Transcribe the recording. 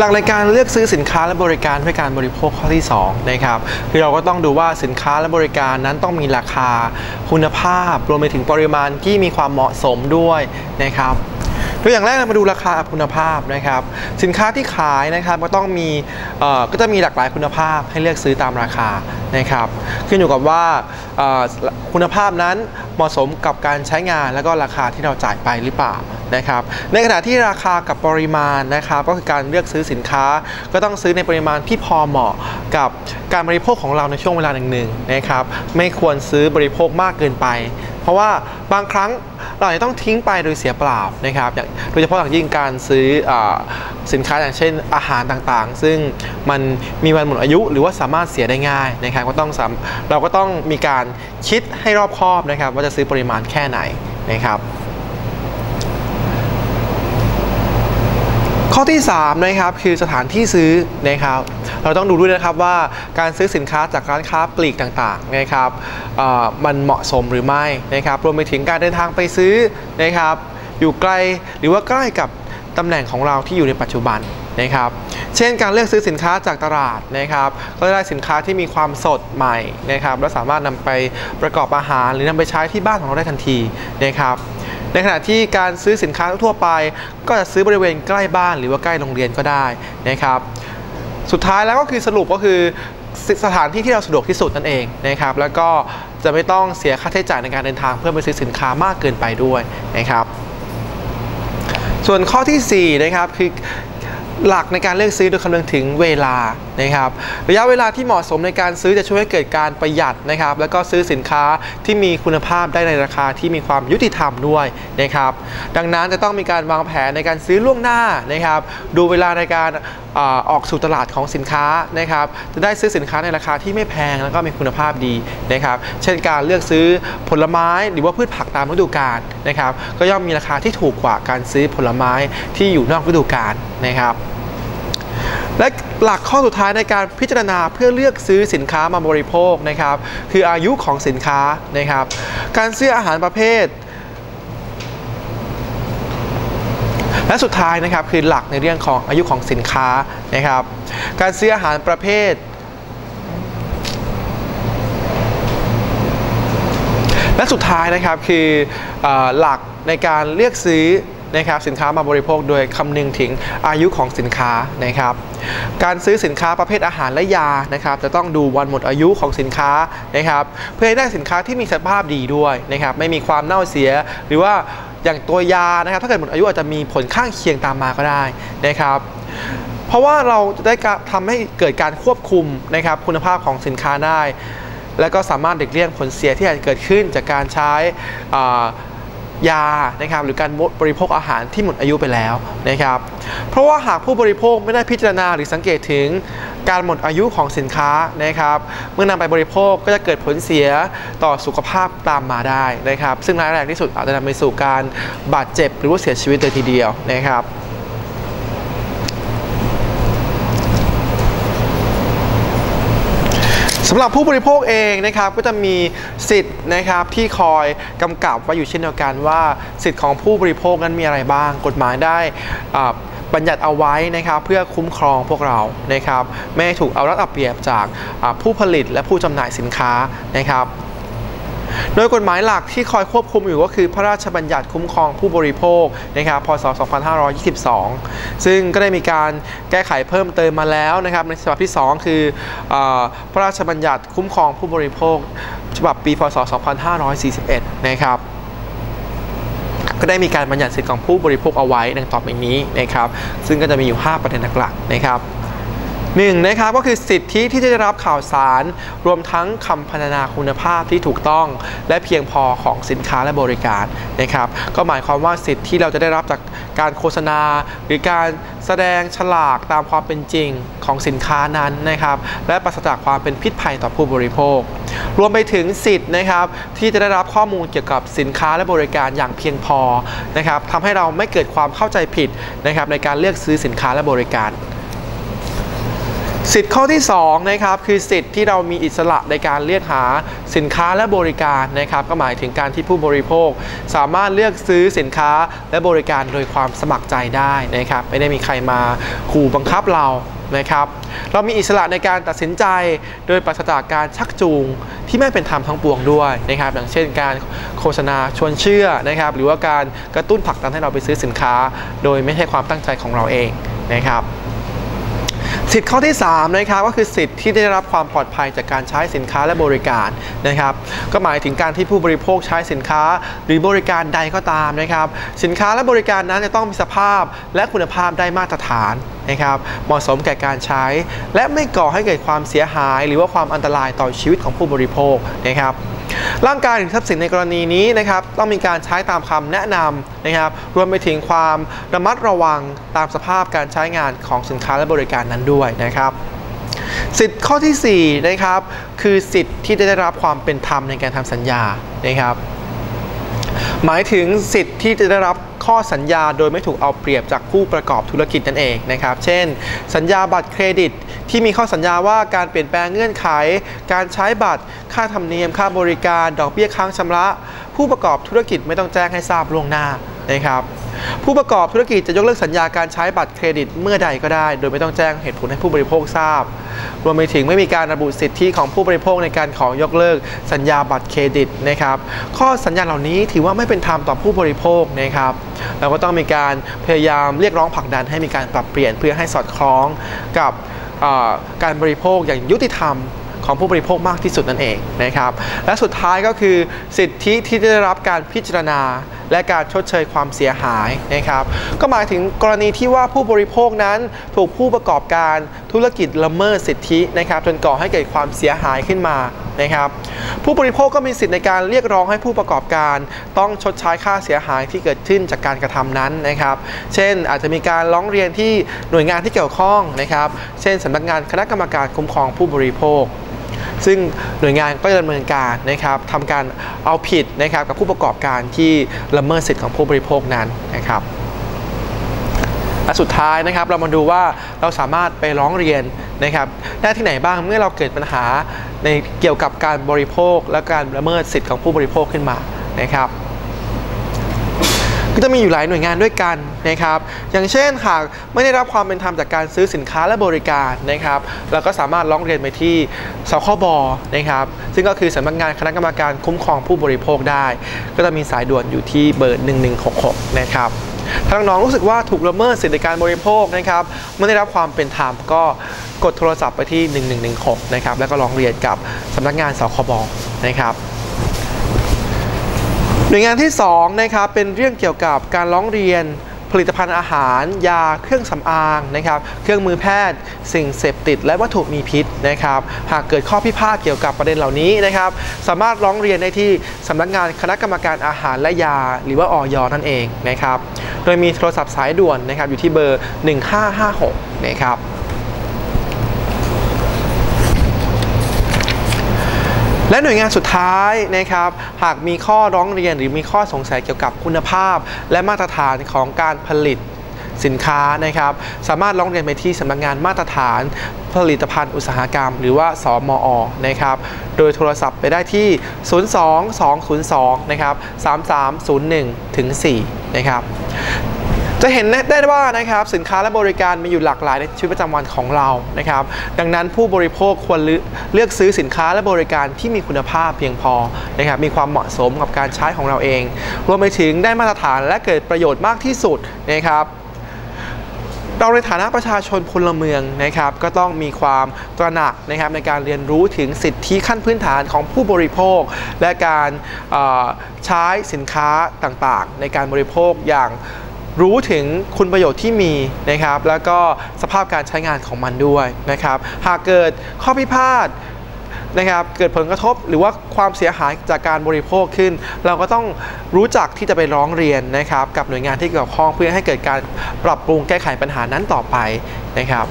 หลักในการเลือกซื้อสินค้าและบริการเพื่อการบริโภคข้อที่2นะครับคือเราก็ต้องดูว่าสินค้าและบริการนั้นต้องมีราคาคุณภาพ รวมไปถึงปริมาณที่มีความเหมาะสมด้วยนะครับตัวอย่างแรกเรามาดูราคาคุณภาพนะครับ สินค้าที่ขายนะครับก็ต้องมีก็จะมีหลากหลายคุณภาพให้เลือกซื้อตามราคานะครับ ขึ้นอยู่กับว่าคุณภาพนั้นเหมาะสมกับการใช้งานแล้วก็ราคาที่เราจ่ายไปหรือเปล่า นะครับในขณะที่ราคากับปริมาณนะครับก็คือการเลือกซื้อสินค้า ก็ต้องซื้อในปริมาณที่พอเหมาะกับการบริโภคของเราในช่วงเวลาหนึ่งๆนะครับไม่ควรซื้อบริโภคมากเกินไป เพราะว่าบางครั้งเราอาจจะต้องทิ้งไปโดยเสียเปล่านะครับโดยเฉพาะอย่างยิ่งการซื้ออสินค้าอย่างเช่นอาหารต่างๆ ซึ่งมันมีวันหมดอายุหรือว่าสามารถเสียได้ง่ายนะครับก็ต้องเราก็ต้องมีการคิดให้รอบคอบนะครับ ว่าจะซื้อปริมาณแค่ไหนนะครับ ข้อที่ 3 นะครับคือสถานที่ซื้อนะครับเราต้องดูด้วยนะครับว่าการซื้อสินค้าจากร้านค้าปลีกต่างๆนะครับมันเหมาะสมหรือไม่นะครับรวมไปถึงการเดินทางไปซื้อนะครับอยู่ไกลหรือว่าใกล้กับตำแหน่งของเราที่อยู่ในปัจจุบันนะครับเช่นการเลือกซื้อสินค้าจากตลาดนะครับก็ได้สินค้าที่มีความสดใหม่นะครับและสามารถนำไปประกอบอาหาร หรือนำไปใช้ที่บ้านของเราได้ทันทีนะครับ ในขณะที่การซื้อสินค้าทั่วไป ก็จะซื้อบริเวณใกล้บ้านหรือว่าใกล้โรงเรียนก็ได้นะครับ สุดท้ายแล้วก็คือสรุปก็คือสถานที่ที่เราสะดวกที่สุดนั่นเองนะครับ แล้วก็จะไม่ต้องเสียค่าใช้จ่ายในการเดินทางเพื่อไปซื้อสินค้ามากเกินไปด้วยนะครับ ส่วนข้อทีสี่4นะครับคือ หลักในการเลือกซื้อโดยคำนึงถึงเวลานะครับระยะเวลาที่เหมาะสมในการซื้อจะช่วยให้เกิดการประหยัดนะครับ แล้วก็ซื้อสินค้าที่มีคุณภาพได้ในราคาที่มีความยุติธรรมด้วยนะครับ ดังนั้นจะต้องมีการวางแผนในการซื้อล่วงหน้านะครับ ดูเวลาในการอออกสู่ตลาดของสินค้านะครับ จะได้ซื้อสินค้าในราคาที่ไม่แพงแล้วก็มีคุณภาพดีนะครับ เช่นการเลือกซื้อผลไม้หรือว่าพืชผักตามฤดูกาลนะครับก็ย่อมมีราคาที่ถูกกว่าการซื้อผลไม้ที่อยู่นอกฤดูกาลนะครับ และหลักข้อสุดท้ายในการพิจารณาเพื่อเลือกซื้อสินค้ามาบริโภคนะครับ คืออายุของสินค้านะครับ การซื้ออาหารประเภท และสุดท้ายนะครับคือหลักในเรื่องของอายุของสินค้านะครับ การซื้ออาหารประเภท และสุดท้ายนะครับคืออหลักในการเลือกซื้อนะครับสินค้ามาบริโภคโดยคำนึงถึงอายุของสินค้านะครับ การซื้อสินค้าประเภทอาหารและยานะครับ จะต้องดูวันหมดอายุของสินค้านะครับ เพื่อให้ได้สินค้าที่มีสภาพดีด้วยนะครับ ไม่มีความเน่าเสีย หรือว่าอย่างตัวยานะครับถ้าเกิดหมดอายุอาจจะมีผลข้างเคียงตามมาก็ได้นะครับเพราะว่าเราจะได้การทำให้เกิดการควบคุมนะครับคุณภาพของสินค้าได้ และก็สามารถเด็กเลี่ยงผลเสียที่อาจจะเกิดขึ้นจากการใช้ยานะครับหรือการบริโภคอาหารที่หมดอายุไปแล้วนะครับเพราะว่าหากผู้บริโภคไม่ได้พิจารณาหรือสังเกตถึงการหมดอายุของสินค้านะครับ เมื่อนำไปบริโภคก็จะเกิดผลเสียต่อสุขภาพตามมาได้นะครับ ซึ่งร้ายแรงที่สุดอาจจะนำไปสู่การบาดเจ็บหรือว่าเสียชีวิตเลยทีเดียวนะครับ สำหรับผู้บริโภคเองนะครับก็จะมีสิทธิ์นะครับที่คอยกำกับไว้อยู่เช่นเดียวกันว่า สิทธิ์ของผู้บริโภคนั้นมีอะไรบ้าง กฎหมายได้บัญญัติเอาไว้นะครับเพื่อคุ้มครองพวกเรานะครับไม่ถูกเอารัดเอาเปรียบจากผู้ผลิตและผู้จำหน่ายสินค้านะครับ โดยกฎหมายหลักที่คอยควบคุมอยู่ก็คือพระราชบัญญัติคุ้มครองผู้บริโภคนะครับพศ 2522 ซึ่งก็ได้มีการแก้ไขเพิ่มเติมมาแล้วนะครับในฉบับที่ 2 คืออพระราชบัญญัติคุ้มครองผู้บริโภค ฉบับปีพศ 2541 นะครับก็ได้มีการบัญญัติสิทธิของผู้บริโภคเอาไว้ดังต่อไปนี้นะครับ ซึ่งก็จะมีอยู่ 5 ประเด็นหลักๆนะครับ หนึ่งนะครับก็คือสิทธิที่จะได้รับข่าวสาร รวมทั้งคำพรรณนาคุณภาพที่ถูกต้อง และเพียงพอของสินค้าและบริการนะครับก็หมายความว่าสิทธิที่เราจะได้รับจากการโฆษณา หรือการแสดงฉลากตามความเป็นจริงของสินค้านั้นนะครับและปราศจากความเป็นพิษภัยต่อผู้บริโภค รวมไปถึงสิทธิ์นะครับที่จะได้รับข้อมูลเกี่ยวกับสินค้าและบริการอย่างเพียงพอนะครับทำให้เราไม่เกิดความเข้าใจผิดนะครับในการเลือกซื้อสินค้าและบริการ สิทธิ์ข้อที่2นะครับคือสิทธิ์ที่เรามีอิสระในการเลือกหาสินค้าและบริการนะครับก็หมายถึงการที่ผู้บริโภค สามารถเลือกซื้อสินค้าและบริการโดยความสมัครใจได้นะครับไม่ได้มีใครมาขู่บังคับเรานะครับเรามีอิสระในการตัดสินใจโดยปราศจากการชักจูงที่ไม่เป็นธรรมทั้งปวงด้วยนะครับอย่างเช่นการโฆษณาชวนเชื่อนะครับหรือว่าการกระตุ้นผลักดันให้เราไปซื้อสินค้า โดยไม่ใช่ความตั้งใจของเราเองนะครับ สิทธิ์ข้อที่3นะครับก็คือสิทธิ์ที่ได้รับความปลอดภัยจากการใช้สินค้าและบริการนะครับ ก็หมายถึงการที่ผู้บริโภคใช้สินค้าหรือบริการใดก็ตามนะครับ สินค้าและบริการนั้นจะต้องมีสภาพและคุณภาพได้มาตรฐานนะครับ เหมาะสมแก่การใช้ และไม่ก่อให้เกิดความเสียหาย หรือว่าความอันตรายต่อชีวิตของผู้บริโภคนะครับ ร่างกายหรือทรัพย์สินในกรณีนี้นะครับต้องมีการใช้ตามคำแนะนำนะครับรวมไปถึงความระมัดระวังตามสภาพการใช้งานของสินค้าและบริการนั้นด้วยนะครับสิทธิ์ข้อที่4นะครับคือสิทธิ์ที่ได้รับความเป็นธรรมในการทำสัญญานะครับ หมายถึงสิทธิ์ที่จะได้รับข้อสัญญาโดยไม่ถูกเอาเปรียบจากผู้ประกอบธุรกิจนั่นเองนะครับ เช่น สัญญาบัตรเครดิต ที่มีข้อสัญญาว่าการเปลี่ยนแปลงเงื่อนไข การใช้บัตร ค่าธรรมเนียม ค่าบริการ ดอกเบี้ยค้างชำระ ผู้ประกอบธุรกิจไม่ต้องแจ้งให้ทราบล่วงหน้านะครับผู้ประกอบธุรกิจจะยกเลิกสัญญาการใช้บัตรเครดิตเมื่อใดก็ได้ โดยไม่ต้องแจ้งเหตุผลให้ผู้บริโภคทราบ รวมไปถึงไม่มีการระบุสิทธิของผู้บริโภคในการขอยกเลิกสัญญาบัตรเครดิตนะครับ ข้อสัญญาเหล่านี้ถือว่าไม่เป็นธรรมต่อผู้บริโภคนะครับเราก็ต้องมีการพยายามเรียกร้องผลักดันให้มีการปรับเปลี่ยนเพื่อให้สอดคล้องกับ การบริโภคอย่างยุติธรรมของผู้บริโภคมากที่สุดนั่นเองนะครับ และสุดท้ายก็คือสิทธิที่ได้รับการพิจารณา และการชดเชยความเสียหายนะครับ ก็หมายถึงกรณีที่ว่าผู้บริโภคนั้นถูกผู้ประกอบการธุรกิจละเมิดสิทธินะครับ จนก่อให้เกิดความเสียหายขึ้นมา นะครับผู้บริโภคก็มีสิทธิในการเรียกร้องให้ผู้ประกอบการ ต้องชดใช้ค่าเสียหายที่เกิดขึ้นจากการกระทำนั้นนะครับ เช่นอาจจะมีการร้องเรียนที่หน่วยงานที่เกี่ยวข้องนะครับ เช่นสำนักงานคณะกรรมการคุ้มครองผู้บริโภคซึ่งหน่วยงานก็จะดำเนินการนะครับทำการเอาผิดนะครับกับผู้ประกอบการที่ละเมิดสิทธิของผู้บริโภคนั้นนะครับและสุดท้ายนะครับเรามาดูว่าเราสามารถไปร้องเรียนนะครับได้ที่ไหนบ้างเมื่อเราเกิดปัญหา ในเกี่ยวกับการบริโภค และการละเมิดสิทธิของผู้บริโภคขึ้นมานะครับ ก็จะมีอยู่หลายหน่วยงานด้วยกันนะครับ อย่างเช่นหากไม่ได้รับความเป็นธรรมจากการซื้อสินค้าและบริการนะครับเราก็สามารถร้องเรียนไปที่สคบนะครับ ซึ่งก็คือสำนักงานคณะกรรมการคุ้มครองผู้บริโภคได้ ก็จะมีสายด่วนอยู่ที่เบอร์ 1166 นะครับ ถ้าน้องๆรู้สึกว่าถูกละเมิดสิทธิการบริโภคนะครับไม่ได้รับความเป็นธรรมก็กดโทรศัพท์ไปที่ 1116 นะครับ แล้วก็ร้องเรียนกับสำนักงานสคบนะครับหน่วยงานที่2นะครับเป็นเรื่องเกี่ยวกับการร้องเรียน ผลิตภัณฑ์อาหาร ยาเครื่องสำอางนะครับเครื่องมือแพทย์ สิ่งเสพติด และวัตถุมีพิษนะครับหากเกิดข้อพิพาทเกี่ยวกับประเด็นเหล่านี้นะครับสามารถร้องเรียนได้ที่สำนักงานคณะกรรมการอาหารและยา หรือว่าออยนั่นเองนะครับโดยมีโทรศัพท์สายด่วนนะครับอยู่ที่เบอร์ 1556นะครับ และหน่วยงานสุดท้ายนะครับ หากมีข้อร้องเรียนหรือมีข้อสงสัยเกี่ยวกับคุณภาพ และมาตรฐานของการผลิตสินค้านะครับ สามารถร้องเรียนไปที่สำนักงานมาตรฐานผลิตภัณฑ์อุตสาหกรรม หรือว่า สมอ นะครับ โดยโทรศัพท์ไปได้ที่ 02202 นะครับ 3301 ถึง 4 นะครับ จะเห็นได้ว่านะครับสินค้าและบริการมีอยู่หลากหลายในชีวิตประจำวันของเรานะครับ ดังนั้นผู้บริโภคควรเลือกซื้อสินค้าและบริการที่มีคุณภาพเพียงพอนะครับมีความเหมาะสมกับการใช้ของเราเอง รวมไปถึงได้มาตรฐานและเกิดประโยชน์มากที่สุดนะครับเราในฐานะประชาชนพลเมืองนะครับก็ต้องมีความตระหนักนะครับในการเรียนรู้ถึงสิทธิขั้นพื้นฐานของผู้บริโภค และการใช้สินค้าต่างๆ ในการบริโภคอย่าง รู้ถึงคุณประโยชน์ที่มีนะครับ แล้วก็สภาพการใช้งานของมันด้วยนะครับ หากเกิดข้อพิพาทนะครับเกิดผลกระทบหรือว่าความเสียหายจากการบริโภคขึ้น เราก็ต้องรู้จักที่จะไปร้องเรียนนะครับ กับหน่วยงานที่เกี่ยวข้องเพื่อให้เกิดการปรับปรุงแก้ไขปัญหานั้นต่อไปนะครับ